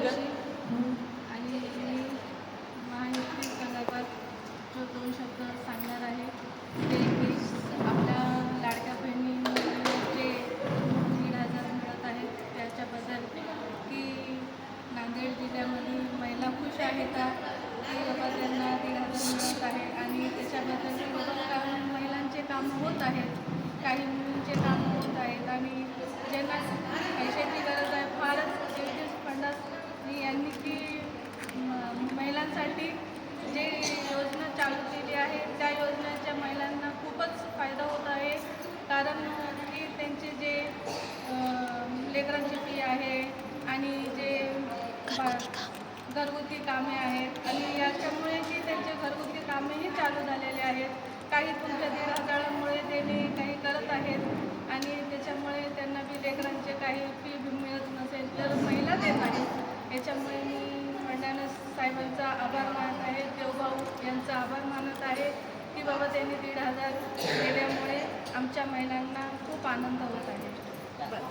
आणि मी महायुती संदर्भात जो दोन शब्द सांगणार आहे ते की आपल्या लाडक्या बहिणींना जे दीड हजार मिळत आहेत त्याच्याबद्दल की नांदेड जिल्ह्यामध्ये महिला खुश आहेत का? की बाबा त्यांना दीड हजार मिळत आहे आणि त्याच्याबद्दल बाबा महिलांचे कामं होत आहेत काही मुलींचे कामं होत आहेत आणि ज्यांना पैशाची गरज आहे फारच विशेष फंडात यांनी की म- महिलांसाठी जे योजना चालू केली आहे त्या योजनेच्या महिलांना खूपच फायदा होत आहे. कारण की त्यांचे जे लेकरांची फी आहे आणि जे बा- घरगुती कामे आहेत आणि याच्यामुळे की त्यांचे घरगुती कामेही चालू झालेले आहेत. काही तुमच्या दीड हजारामुळे त्याने काही करत आहेत आणि त्याच्यामुळे त्यांना बी लेकरांचे काही फी मिळत नसेल तर महिला देत आहेत. याच्यामुळे मी साहेबांचा आभार मानत आहे देवभाऊ यांचा आभार मानत आहे. की बाबा त्यांनी दीड हजार केल्यामुळे आमच्या महिलांना खूप आनंद होत आहे.